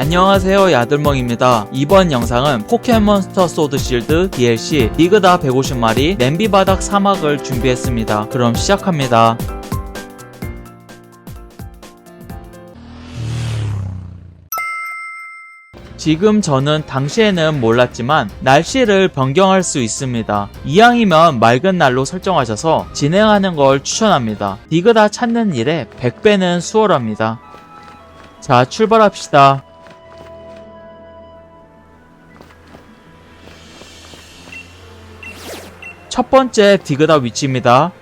안녕하세요 야들멍입니다. 이번 영상은 포켓몬스터 소드 실드 DLC 리그다 150마리 냄비바닥 사막을 준비했습니다. 그럼 시작합니다. 지금 저는 당시에는 몰랐지만 날씨를 변경할 수 있습니다. 이왕이면 맑은 날로 설정하셔서 진행하는 걸 추천합니다. 디그다 찾는 일에 100배는 수월합니다. 자, 출발합시다. 첫 번째 디그다 위치입니다.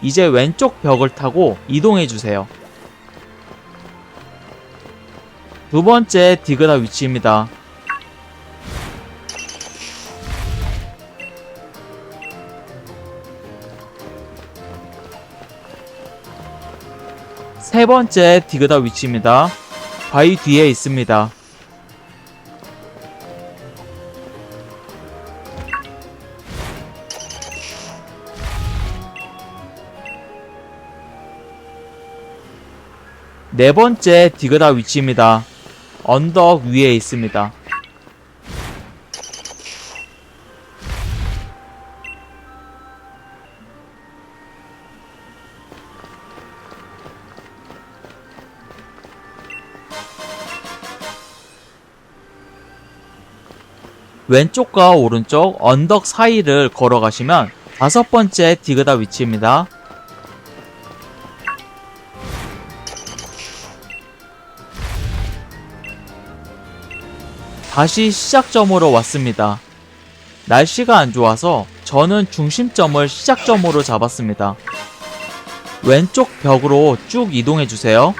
이제 왼쪽 벽을 타고 이동해 주세요. 두 번째 디그다 위치입니다. 세 번째 디그다 위치입니다. 바위 뒤에 있습니다. 네 번째 디그다 위치입니다. 언덕 위에 있습니다. 왼쪽과 오른쪽 언덕 사이를 걸어가시면 다섯 번째 디그다 위치입니다. 다시 시작점으로 왔습니다. 날씨가 안 좋아서 저는 중심점을 시작점으로 잡았습니다. 왼쪽 벽으로 쭉 이동해 주세요.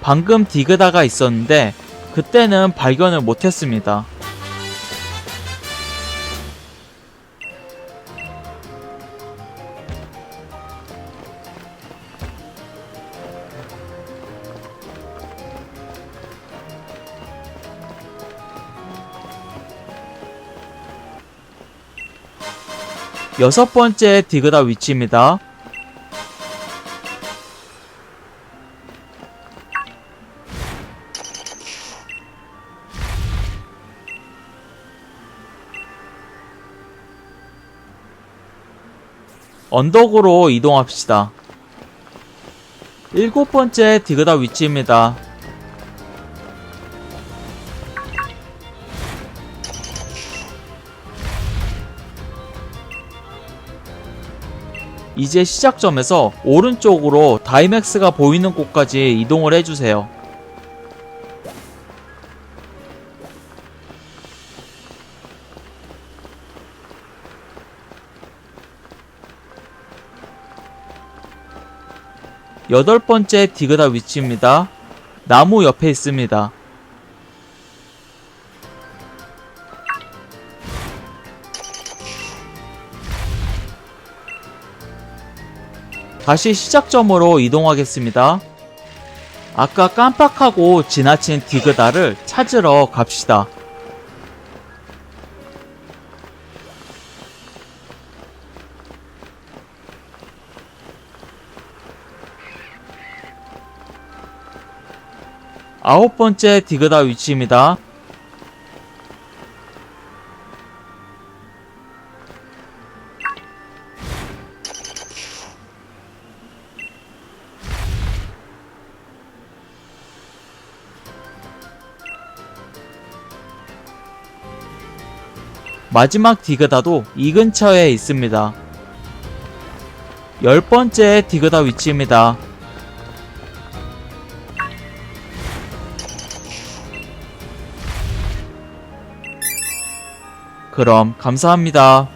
방금 디그다가 있었는데 그때는 발견을 못했습니다. 여섯 번째 디그다 위치입니다. 언덕으로 이동합시다. 일곱 번째 디그다 위치입니다. 이제 시작점에서 오른쪽으로 다이맥스가 보이는 곳까지 이동을 해주세요. 여덟 번째 디그다 위치입니다. 나무 옆에 있습니다. 다시 시작점으로 이동하겠습니다. 아까 깜빡하고 지나친 디그다를 찾으러 갑시다. 아홉 번째 디그다 위치입니다. 마지막 디그다도 이 근처에 있습니다. 열 번째 디그다 위치입니다. 그럼 감사합니다.